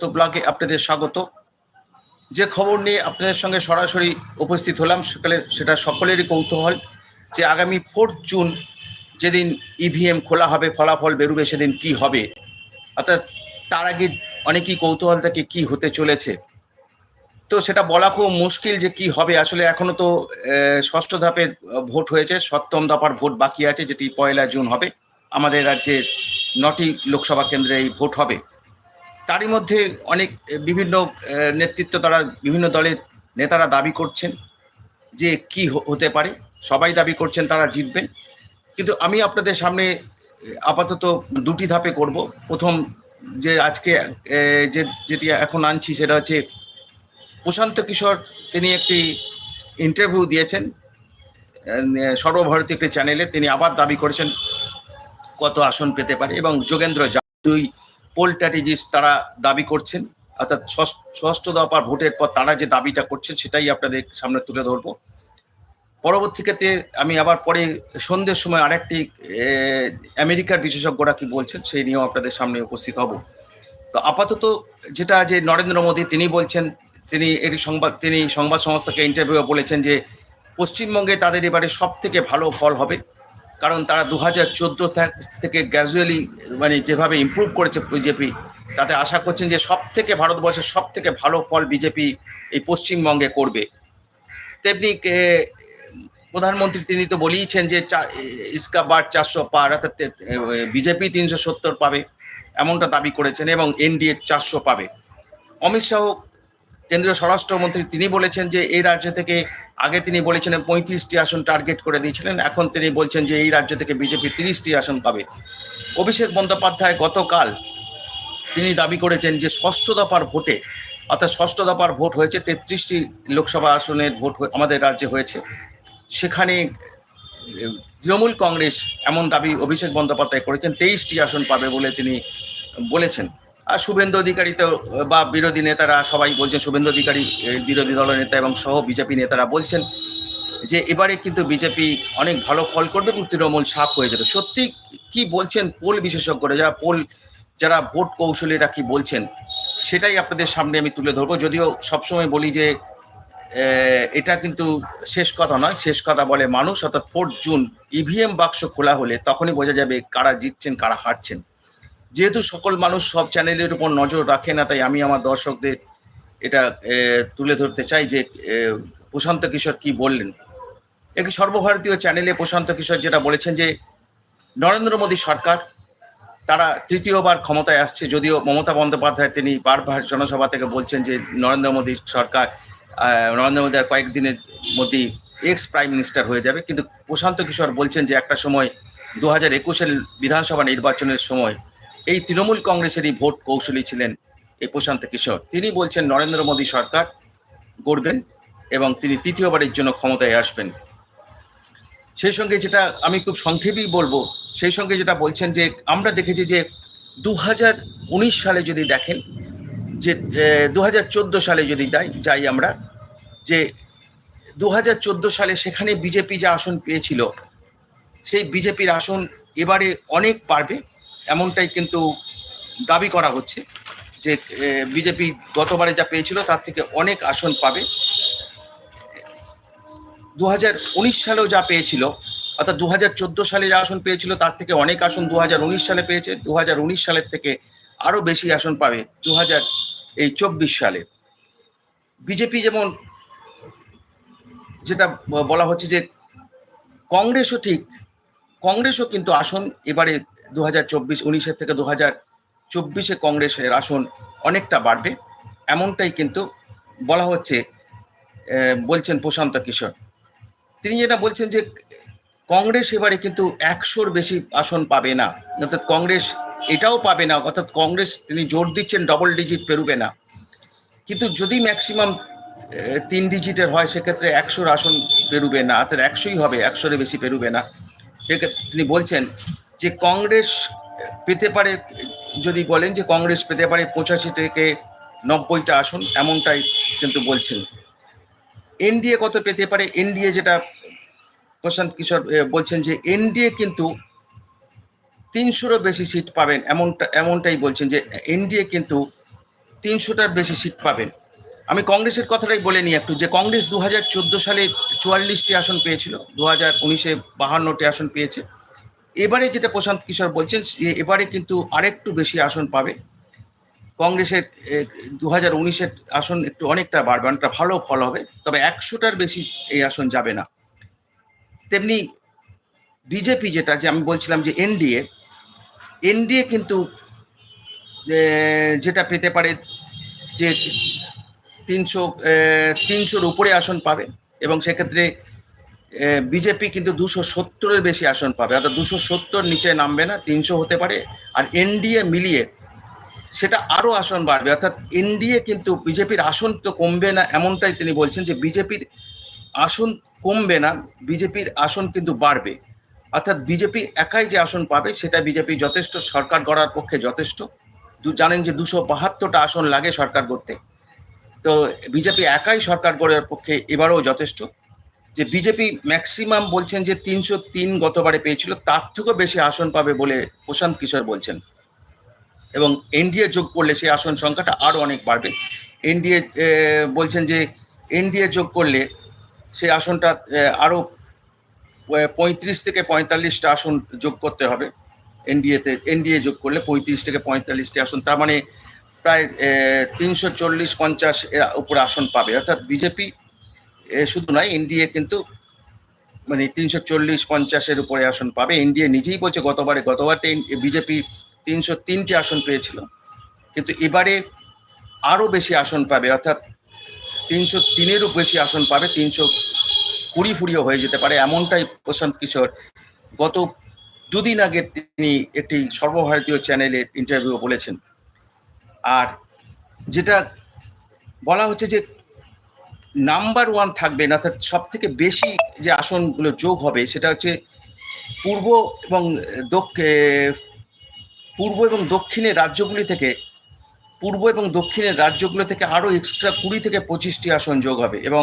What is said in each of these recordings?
সত্য ব্লগে আপনাদের স্বাগত। যে খবর নিয়ে আপনাদের সঙ্গে সরাসরি উপস্থিত হলাম সকালে সেটা সকলেরই কৌতূহল যে আগামী ফোর্থ জুন যেদিন ইভিএম খোলা হবে, ফলাফল বেরোবে, সেদিন কি হবে? অর্থাৎ তার আগে অনেকেই কৌতূহল থাকে কি হতে চলেছে। তো সেটা বলা খুব মুশকিল যে কি হবে। আসলে এখনও তো ষষ্ঠ ধাপের ভোট হয়েছে, সপ্তম দফার ভোট বাকি আছে, যেটি পয়লা জুন হবে। আমাদের রাজ্যে নটি লোকসভা কেন্দ্রে এই ভোট হবে। তারই মধ্যে অনেক বিভিন্ন নেতৃত্ব তারা, বিভিন্ন দলের নেতারা দাবি করছেন যে কি হতে পারে। সবাই দাবি করছেন তারা জিতবেন। কিন্তু আমি আপনাদের সামনে আপাতত দুটি ধাপে করব। প্রথম যে আজকে যে, যেটি এখন আনছি সেটা হচ্ছে, প্রশান্ত কিশোর তিনি একটি ইন্টারভিউ দিয়েছেন সর্বভারতীয় একটি চ্যানেলে। তিনি আবার দাবি করেছেন কত আসন পেতে পারে এবং যোগেন্দ্র জা দুই পোল স্ট্র্যাটেজিস্ট তারা দাবি করছেন, অর্থাৎ ষষ্ঠ- দফার ভোটের পর তারা যে দাবিটা করছে সেটাই আপনাদের সামনে তুলে ধরবো। পরবর্তীতে আমি আবার পরে সন্ধ্যের সময় আরেকটি আমেরিকার বিশেষজ্ঞরা কি বলছেন সেই নিয়েও আপনাদের সামনে উপস্থিত হব। তো আপাতত যেটা যে নরেন্দ্র মোদী, তিনি বলছেন, তিনি এটি সংবাদ, তিনি সংবাদ সংস্থাকে ইন্টারভিউ বলেছেন যে পশ্চিমবঙ্গে তাদের এবারে সব থেকে ভালো ফল হবে। কারণ তারা দু হাজার চোদ্দ থেকে গ্র্যাজুয়ালি মানে যেভাবে ইমপ্রুভ করেছে বিজেপি তাতে আশা করছেন যে সব থেকে ভারতবর্ষের সব থেকে ভালো ফল বিজেপি এই পশ্চিমবঙ্গে করবে। তেমনি প্রধানমন্ত্রী তিনি তো বলেইছেন যে ইসকা বার চারশো পার, অর্থাৎ বিজেপি তিনশো সত্তর পাবে, এমনটা দাবি করেছেন এবং এনডিএ চারশো পাবে। অমিত শাহ কেন্দ্রীয় স্বরাষ্ট্রমন্ত্রী তিনি বলেছেন যে এই রাজ্য থেকে আগে তিনি বলেছিলেন পঁয়ত্রিশটি আসন টার্গেট করে দিয়েছিলেন, এখন তিনি বলছেন যে এই রাজ্য থেকে বিজেপি তিরিশটি আসন পাবে। অভিষেক বন্দ্যোপাধ্যায় গতকাল তিনি দাবি করেছেন যে ষষ্ঠ দফার ভোটে, অর্থাৎ ষষ্ঠ দফার ভোট হয়েছে, তেত্রিশটি লোকসভা আসনের ভোট আমাদের রাজ্যে হয়েছে। সেখানে তৃণমূল কংগ্রেস এমন দাবি অভিষেক বন্দ্যোপাধ্যায় করেছেন, তেইশটি আসন পাবে বলে তিনি বলেছেন। আর শুভেন্দু অধিকারী তো, বা বিরোধী নেতারা সবাই বলছেন শুভেন্দু অধিকারী বিরোধী দলের নেতা এবং সহ বিজেপি নেতারা বলছেন যে এবারে কিন্তু বিজেপি অনেক ভালো ফল করবে এবং তৃণমূল সাফ হয়ে যাবে। সত্যি কি বলছেন পোল বিশেষজ্ঞরা, যারা পোল, যারা ভোট কৌশলীরা কি বলছেন, সেটাই আপনাদের সামনে আমি তুলে ধরবো। যদিও সবসময় বলি যে এটা কিন্তু শেষ কথা নয়, শেষ কথা বলে মানুষ, অর্থাৎ ফোর্থ জুন ইভিএম বাক্স খোলা হলে তখনই বোঝা যাবে কারা জিতছেন, কারা হারছেন। যেহেতু সকল মানুষ সব চ্যানেলের উপর নজর রাখে না, তাই আমি আমার দর্শকদের এটা তুলে ধরতে চাই যে প্রশান্ত কিশোর কি বললেন। একটি সর্বভারতীয় চ্যানেলে প্রশান্ত কিশোর যেটা বলেছেন যে, নরেন্দ্র মোদী সরকার, তারা তৃতীয়বার ক্ষমতায় আসছে, যদিও মমতা বন্দ্যোপাধ্যায় তিনি বারবার জনসভা থেকে বলছেন যে, নরেন্দ্র মোদী সরকার নরেন্দ্র মোদী আর কয়েকদিনের মধ্যেই এক্স প্রাইম মিনিস্টার হয়ে যাবে। কিন্তু প্রশান্ত কিশোর বলছেন যে, একটা সময় দু হাজার একুশের বিধানসভা নির্বাচনের সময় এই তৃণমূল কংগ্রেসেরই ভোট কৌশলী ছিলেন এই প্রশান্ত কিশোর। তিনি বলছেন, নরেন্দ্র মোদী সরকার গড়বেন এবং তিনি তৃতীয়বারের জন্য ক্ষমতায় আসবেন। সেই সঙ্গে যেটা আমি খুব সংক্ষেপেই বলব, সেই সঙ্গে যেটা বলছেন যে, আমরা দেখেছি যে দু হাজার উনিশ সালে যদি দেখেন, যে দু হাজার চোদ্দ সালে যদি যাই যাই আমরা, যে দু হাজার চোদ্দ সালে সেখানে বিজেপি যে আসন পেয়েছিল, সেই বিজেপির আসন এবারে অনেক পারবে এমনটাই কিন্তু দাবি করা হচ্ছে যে বিজেপি গতবারে যা পেয়েছিল তার থেকে অনেক আসন পাবে। দু হাজার উনিশ সালেও যা পেয়েছিল, অর্থাৎ দু হাজার চোদ্দ সালে যা আসন পেয়েছিল তার থেকে অনেক আসন দু হাজার উনিশ সালে পেয়েছে দু হাজার উনিশ সালের থেকে আরও বেশি আসন পাবে দু হাজার এই চব্বিশ সালে। বিজেপি যেমন যেটা বলা হচ্ছে যে, কংগ্রেসও ঠিক কংগ্রেসও কিন্তু আসন এবারে দু হাজার চব্বিশ, উনিশের থেকে দু হাজার চব্বিশে কংগ্রেসের আসন অনেকটা বাড়বে। এমনটাই কিন্তু বলা হচ্ছে বলছেন প্রশান্ত কিশোর। তিনি যেটা বলছেন যে, কংগ্রেস এবারে কিন্তু একশোর বেশি আসন পাবে না। অর্থাৎ কংগ্রেস এটাও পাবে না, অর্থাৎ কংগ্রেস তিনি জোর দিচ্ছেন ডবল ডিজিট পেরুবে না। কিন্তু যদি ম্যাক্সিমাম তিন ডিজিটের হয়, সেক্ষেত্রে একশোর আসন পেরুবে না, অর্থাৎ একশোই হবে, একশোরে বেশি পেরুবে না। তিনি বলছেন যে কংগ্রেস পেতে পারে, যদি বলেন যে কংগ্রেস পেতে পারে পঁচাশি থেকে নব্বইটা আসন, এমনটাই কিন্তু বলছেন। এনডিএ কত পেতে পারে? এনডিএ যেটা প্রশান্ত কিশোর বলছেন যে এনডিএ কিন্তু তিনশোরও বেশি সিট পাবেন, এমনটা, এমনটাই বলছেন যে এনডিএ কিন্তু তিনশোটার বেশি সিট পাবেন। আমি কংগ্রেসের কথাটাই বলে নিই একটু, যে কংগ্রেস দু হাজার চোদ্দ সালে চুয়াল্লিশটি আসন পেয়েছিল দু হাজার উনিশে বাহান্নটি আসন পেয়েছে। এবারে যেটা প্রশান্ত কিশোর বলছেন, যে এবারে কিন্তু আরেকটু বেশি আসন পাবে। কংগ্রেসের দু হাজার উনিশের আসন একটু অনেকটা বাড়বে, অনেকটা ভালো ফল হবে, তবে একশোটার বেশি এই আসন যাবে না। তেমনি বিজেপি যেটা, যে আমি বলছিলাম যে এনডিএ এনডিএ কিন্তু যেটা পেতে পারে যে তিনশো তিনশোর উপরে আসন পাবে এবং সেক্ষেত্রে বিজেপি কিন্তু দুশো সত্তরের বেশি আসন পাবে। অর্থাৎ দুশো সত্তর নিচে নামবে না, তিনশো হতে পারে। আর এনডিএ মিলিয়ে সেটা আরও আসন বাড়বে। অর্থাৎ এনডিএ কিন্তু বিজেপির আসন তো কমবে না এমনটাই তিনি বলছেন যে বিজেপির আসন কমবে না, বিজেপির আসন কিন্তু বাড়বে। অর্থাৎ বিজেপি একাই যে আসন পাবে, সেটা বিজেপি যথেষ্ট, সরকার গড়ার পক্ষে যথেষ্ট। জানেন যে দুশো বাহাত্তরটা আসন লাগে সরকার করতে তো বিজেপি একাই সরকার গড়ার পক্ষে এবারও যথেষ্ট। যে বিজেপি ম্যাক্সিমাম বলছেন যে তিনশো তিন গতবারে পেয়েছিল, তার থেকেও বেশি আসন পাবে বলে প্রশান্ত কিশোর বলছেন। এবং এনডিএ যোগ করলে সেই আসন সংখ্যাটা আরও অনেক বাড়বে। এনডিএ বলছেন যে এনডিএ যোগ করলে সেই আসনটা আরও পঁয়ত্রিশ থেকে পঁয়তাল্লিশটা আসন যোগ করতে হবে। এনডিএতে এনডিএ যোগ করলে পঁয়ত্রিশ থেকে পঁয়তাল্লিশটি আসন। তার মানে প্রায় তিনশো চল্লিশ পঞ্চাশ এর উপরে আসন পাবে। অর্থাৎ বিজেপি শুধু নয়, এনডিএ কিন্তু মানে তিনশো চল্লিশ পঞ্চাশের উপরে আসন পাবে। এনডিএ নিজেই বলছে, গতবারে গতবারতে বিজেপি তিনশো তিনটি আসন পেয়েছিল। কিন্তু এবারে আরও বেশি আসন পাবে, অর্থাৎ তিনশো তিনেরও বেশি আসন পাবে, তিনশো কুড়ি ফুড়িও হয়ে যেতে পারে এমনটাই প্রশান্ত কিশোর। গত দুদিন আগে তিনি একটি সর্বভারতীয় চ্যানেলে ইন্টারভিউ বলেছেন। আর যেটা বলা হচ্ছে যে নাম্বার ওয়ান থাকবে অর্থাৎ সব থেকে বেশি যে আসনগুলো যোগ হবে, সেটা হচ্ছে পূর্ব এবং পূর্ব এবং দক্ষিণের রাজ্যগুলি থেকে, পূর্ব এবং দক্ষিণের রাজ্যগুলো থেকে আরও এক্সট্রা কুড়ি থেকে পঁচিশটি আসন যোগ হবে। এবং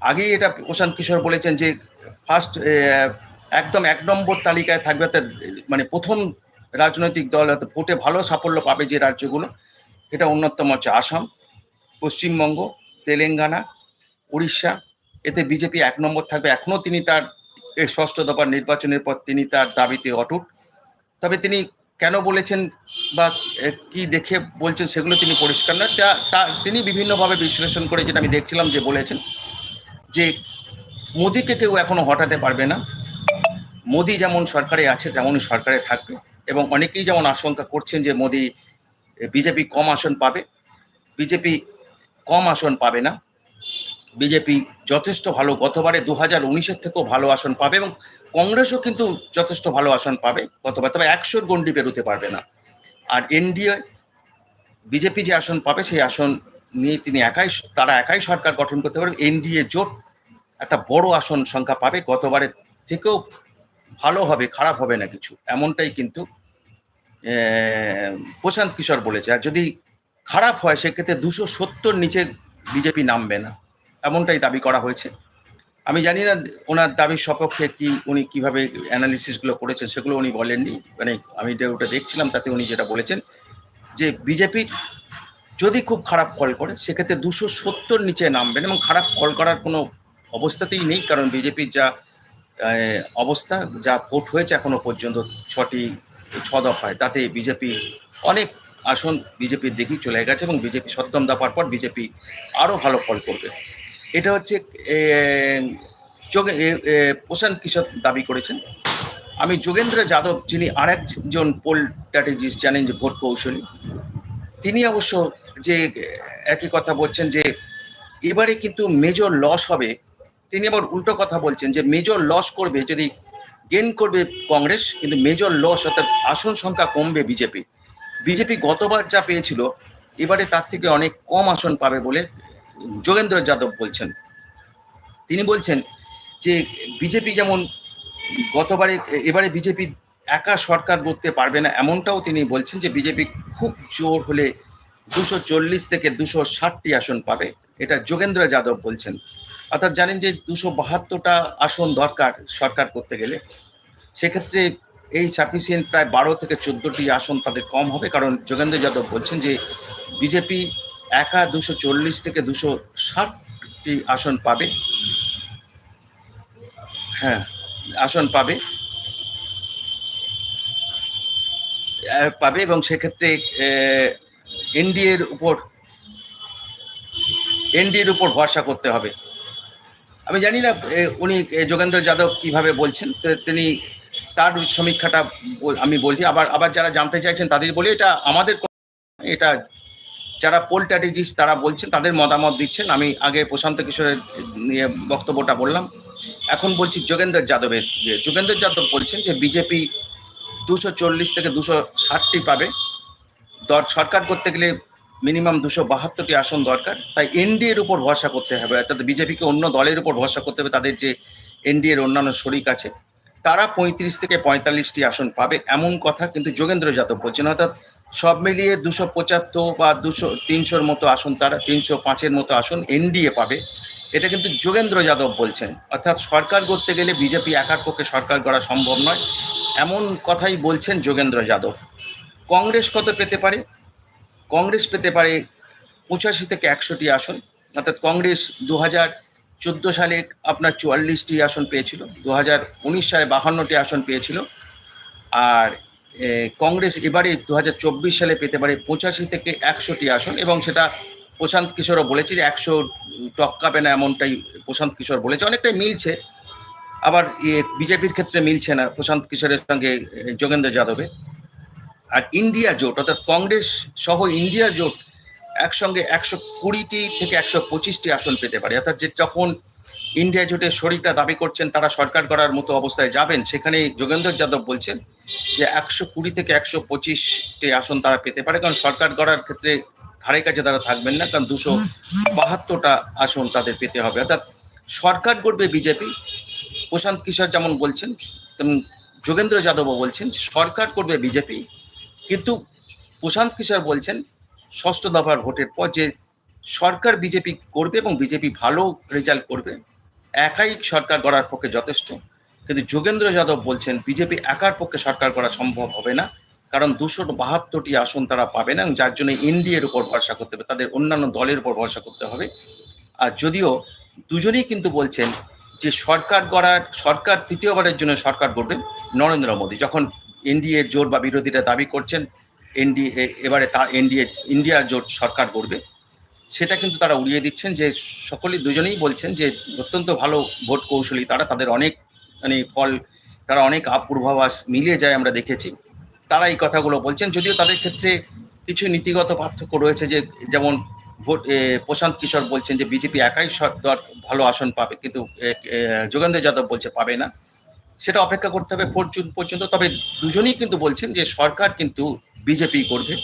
আগেই এটা প্রশান্ত কিশোর বলেছেন যে ফার্স্ট একদম এক নম্বর তালিকায় থাকবে, অর্থাৎ মানে প্রথম রাজনৈতিক দল, অর্থাৎ ভোটে ভালো সাফল্য পাবে যে রাজ্যগুলো এটা অন্যতম হচ্ছে আসাম, পশ্চিমবঙ্গ, তেলেঙ্গানা, উড়িষ্যা। এতে বিজেপি এক নম্বর থাকবে। এখনও তিনি তার এই ষষ্ঠ দফার নির্বাচনের পর তিনি তার দাবিতে অটুট। তবে তিনি কেন বলেছেন বা কি দেখে বলছেন সেগুলো তিনি পরিষ্কার নয়। তা তা তিনি বিভিন্নভাবে বিশ্লেষণ করে যেটা আমি দেখছিলাম যে বলেছেন যে মোদিকে কেউ এখনও হটাতে পারবে না। মোদি যেমন সরকারে আছে, তেমনই সরকারে থাকবে। এবং অনেকেই যেমন আশঙ্কা করছেন যে মোদি বিজেপি কম আসন পাবে, বিজেপি কম আসন পাবে না, বিজেপি যথেষ্ট ভালো, গতবারে দু হাজার উনিশের থেকেও ভালো আসন পাবে এবং কংগ্রেসও কিন্তু যথেষ্ট ভালো আসন পাবে গতবার, তবে একশোর গণ্ডি পেরোতে পারবে না। আর এনডিএ, বিজেপি যে আসন পাবে সেই আসন নিয়ে তিনি একাই, তারা একাই সরকার গঠন করতে পারবে, এনডিএ জোট একটা বড় আসন সংখ্যা পাবে, গতবারের থেকেও ভালো হবে, খারাপ হবে না কিছু, এমনটাই কিন্তু প্রশান্ত কিশোর বলেছে, আর যদি খারাপ হয়, সেক্ষেত্রে দুশো সত্তর নিচে বিজেপি নামবে না। এমনটাই দাবি করা হয়েছে। আমি জানি না ওনার দাবির সপক্ষে কি উনি কীভাবে অ্যানালিসিসগুলো করেছেন, সেগুলো উনি বলেননি। মানে আমি ওটা দেখছিলাম, তাতে উনি যেটা বলেছেন যে বিজেপি যদি খুব খারাপ ফল করে, সেক্ষেত্রে দুশো সত্তর নিচে নামবেন এবং খারাপ ফল করার কোনো অবস্থাতেই নেই, কারণ বিজেপির যা অবস্থা, যা ভোট হয়েছে এখনও পর্যন্ত, ছটি ছ দফায় তাতে বিজেপি অনেক আসন বিজেপির দিকেই চলে গেছে এবং বিজেপি সপ্তম দফার পর বিজেপি আরও ভালো ফল করবে। এটা হচ্ছে প্রশান্ত কিশোর দাবি করেছেন। আমি যোগেন্দ্র যাদব, যিনি আরেকজন পোল স্ট্র্যাটেজিস্ট জানেন যে ভোট কৌশলী, তিনি অবশ্য যে একই কথা বলছেন যে এবারে কিন্তু মেজর লস হবে। তিনি আবার উল্টো কথা বলছেন যে মেজর লস করবে যদি গেন করবে কংগ্রেস, কিন্তু মেজর লস অর্থাৎ আসন সংখ্যা কমবে বিজেপি। বিজেপি গতবার যা পেয়েছিল, এবারে তার থেকে অনেক কম আসন পাবে বলে যোগেন্দ্র যাদব বলছেন। তিনি বলছেন যে বিজেপি যেমন গতবারে, এবারে বিজেপি একা সরকার করতে পারবে না, এমনটাও তিনি বলছেন যে বিজেপি খুব জোর হলে দুশো চল্লিশ থেকে দুশো ষাটটি আসন পাবে। এটা যোগেন্দ্র যাদব বলছেন। অর্থাৎ জানেন যে দুশো বাহাত্তরটা আসন দরকার সরকার করতে গেলে। সেক্ষেত্রে এই সাফিসিয়েন্ট প্রায় বারো থেকে চোদ্দোটি আসন তাদের কম হবে। কারণ যোগেন্দ্র যাদব বলছেন যে বিজেপি একা দুশো চল্লিশ থেকে দুশো ষাটটি আসন পাবে। হ্যাঁ আসন পাবে। পাবে এবং সেক্ষেত্রে এনডিএর উপর এনডিএর উপর ভরসা করতে হবে। আমি জানি না উনি যোগেন্দ্র যাদব কীভাবে বলছেন তিনি তার সমীক্ষাটা আমি বলছি, আবার আবার যারা জানতে চাইছেন তাদের বলি, এটা আমাদের এটা যারা পোল স্ট্র্যাটেজিস্ট তারা বলছেন, তাদের মতামত দিচ্ছেন, আমি আগে প্রশান্ত কিশোরের নিয়ে বক্তব্যটা বললাম। এখন বলছি যোগেন্দ্র যাদবের, যে যোগেন্দ্র যাদব বলছেন যে বিজেপি দুশো চল্লিশ থেকে দুশো ষাটটি পাবে। দর, সরকার করতে গেলে মিনিমাম দুশো বাহাত্তরটি আসন দরকার। তাই এনডিএর উপর ভরসা করতে হবে, অর্থাৎ বিজেপিকে অন্য দলের উপর ভরসা করতে হবে, তাদের যে এনডিএর অন্যান্য শরিক আছে, তারা পঁয়ত্রিশ থেকে পঁয়তাল্লিশটি আসন পাবে, এমন কথা কিন্তু যোগেন্দ্র যাদব বলছেন। অর্থাৎ সব মিলিয়ে দুশো পঁচাত্তর বা দুশো তিনশোর মতো আসন তারা, তিনশো পাঁচের মতো আসন এনডিএ পাবে। এটা কিন্তু যোগেন্দ্র যাদব বলছেন। অর্থাৎ সরকার করতে গেলে বিজেপি একার পক্ষে সরকার করা সম্ভব নয়, এমন কথাই বলছেন যোগেন্দ্র যাদব। কংগ্রেস কত পেতে পারে? কংগ্রেস পেতে পারে পঁচাশি থেকে একশোটি আসন, অর্থাৎ কংগ্রেস দু হাজার চোদ্দ সালে আপনার চুয়াল্লিশটি আসন পেয়েছিল দু হাজার উনিশ সালে বাহান্নটি আসন পেয়েছিল, আর কংগ্রেস এবারে দু হাজার চব্বিশ সালে পেতে পারে পঁচাশি থেকে একশোটি আসন এবং সেটা প্রশান্ত কিশোরও বলেছে যে একশো টপকাবে না এমনটাই প্রশান্ত কিশোর বলেছে। অনেকটাই মিলছে, আবার ইয়ে বিজেপির ক্ষেত্রে মিলছে না প্রশান্ত কিশোরের সঙ্গে যোগেন্দ্র যাদবের আর ইন্ডিয়া জোট, অর্থাৎ কংগ্রেস সহ ইন্ডিয়া জোট একসঙ্গে একশো কুড়িটি থেকে একশো পঁচিশটি আসন পেতে পারে। অর্থাৎ যে যখন ইন্ডিয়া জোটের শরিকরা দাবি করছেন তারা সরকার করার মতো অবস্থায় যাবেন সেখানে যোগেন্দ্র যাদব বলছেন যে একশো কুড়ি থেকে একশো পঁচিশটি আসন তারা পেতে পারে, কারণ সরকার গড়ার ক্ষেত্রে ধারে কাছে তারা থাকবেন না, কারণ দুশো বাহাত্তরটা আসন তাদের পেতে হবে। অর্থাৎ সরকার গড়বে বিজেপি। প্রশান্ত কিশোর যেমন বলছেন যোগেন্দ্র যাদবও বলছেন সরকার করবে বিজেপি। কিন্তু প্রশান্ত কিশোর বলছেন, ষষ্ঠ দফার ভোটের পর যে সরকার বিজেপি করবে এবং বিজেপি ভালো রেজাল্ট করবে, একাই সরকার গড়ার পক্ষে যথেষ্ট। কিন্তু যোগেন্দ্র যাদব বলছেন, বিজেপি একার পক্ষে সরকার করা সম্ভব হবে না, কারণ দুশো বাহাত্তরটি আসন তারা পাবে না এবং যার জন্য এনডিএর উপর ভরসা করতে হবে, তাদের অন্যান্য দলের উপর ভরসা করতে হবে। আর যদিও দুজনেই কিন্তু বলছেন যে সরকার গড়ার, সরকার তৃতীয়বারের জন্য সরকার গড়বে নরেন্দ্র মোদী, যখন এনডিএ জোট বা বিরোধীরা দাবি করছেন এনডিএ এবারে তা, এনডিএ ইন্ডিয়ার জোট সরকার করবে সেটা কিন্তু তারা উড়িয়ে দিচ্ছেন যে সকলেই দুজনেই বলছেন যে অত্যন্ত ভালো ভোট কৌশলী তারা, তাদের অনেক মানে ফল, তারা অনেক পূর্বাভাস মিলিয়ে যায় আমরা দেখেছি। তারা এই কথাগুলো বলছেন, যদিও তাদের ক্ষেত্রে কিছু নীতিগত পার্থক্য রয়েছে যে, যেমন ভোট প্রশান্ত কিশোর বলছেন যে বিজেপি একাই ভালো আসন পাবে, কিন্তু যোগেন্দ্র যাদব বলছে পাবে না। সেটা অপেক্ষা করতে হবে ভোট জুন পর্যন্ত। তবে দুজনেই কিন্তু বলছেন যে সরকার কিন্তু বিজেপি করবে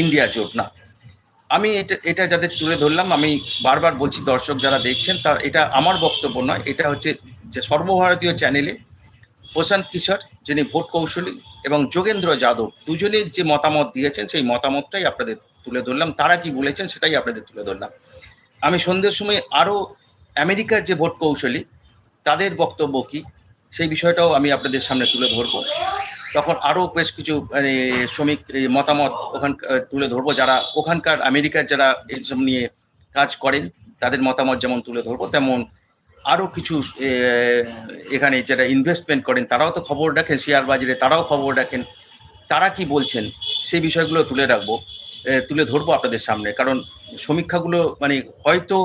ইন্ডিয়া জোট না। আমি এটা এটা যাদের তুলে ধরলাম, আমি বারবার বলছি দর্শক যারা দেখছেন তার এটা আমার বক্তব্য নয়, এটা হচ্ছে যে সর্বভারতীয় চ্যানেলে প্রশান্ত কিশোর, যিনি ভোট কৌশলী, এবং যোগেন্দ্র যাদব দুজনের যে মতামত দিয়েছেন, সেই মতামতটাই আপনাদের তুলে ধরলাম। তারা কি বলেছেন সেটাই আপনাদের তুলে ধরলাম। আমি সন্ধ্যের সময় আরও আমেরিকার যে ভোট কৌশলী, তাদের বক্তব্য কি? সেই বিষয়টাও আমি আপনাদের সামনে তুলে ধরবো। তখন আরও বেশ কিছু মানে শ্রমিক মতামত ওখান তুলে ধরবো। যারা ওখানকার আমেরিকার যারা এইসব নিয়ে কাজ করেন, তাদের মতামত যেমন তুলে ধরবো, তেমন আরও কিছু এখানে যারা ইনভেস্টমেন্ট করেন, তারাও তো খবর রাখেন, শেয়ার বাজারে তারাও খবর রাখেন। তারা কি বলছেন, সেই বিষয়গুলো তুলে রাখব তুলে ধরবো আপনাদের সামনে। কারণ সমীক্ষাগুলো মানে হয়তো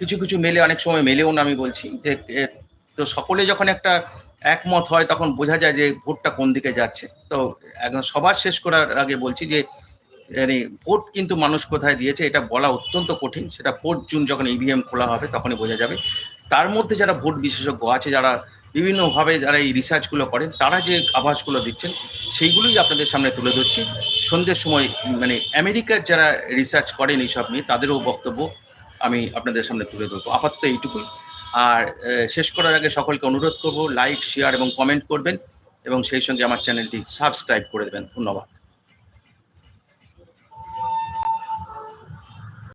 কিছু কিছু মেলে, অনেক সময় মেলেও না, আমি বলছি যে তো সকলে যখন একটা একমত হয়, তখন বোঝা যায় যে ভোটটা কোন দিকে যাচ্ছে। তো একদম সবার শেষ করার আগে বলছি যে মানে ভোট কিন্তু মানুষ কোথায় দিয়েছে, এটা বলা অত্যন্ত কঠিন। সেটা ফোর্থ জুন যখন ইভিএম খোলা হবে, তখনই বোঝা যাবে। তার মধ্যে যারা ভোট বিশেষজ্ঞ আছে, যারা বিভিন্নভাবে যারা এই রিসার্চগুলো করেন, তারা যে আভাসগুলো দিচ্ছেন, সেইগুলোই আপনাদের সামনে তুলে ধরছি। সন্ধ্যের সময় মানে আমেরিকার যারা রিসার্চ করেন এইসব নিয়ে, তাদেরও বক্তব্য আমি আপনাদের সামনে তুলে ধরবো। আপাতত এইটুকুই। আর শেষ করার আগে সকলকে অনুরোধ করব লাইক শেয়ার এবং কমেন্ট করবেন এবং সেই সঙ্গে আমার চ্যানেলটি সাবস্ক্রাইব করে দেবেন। ধন্যবাদ।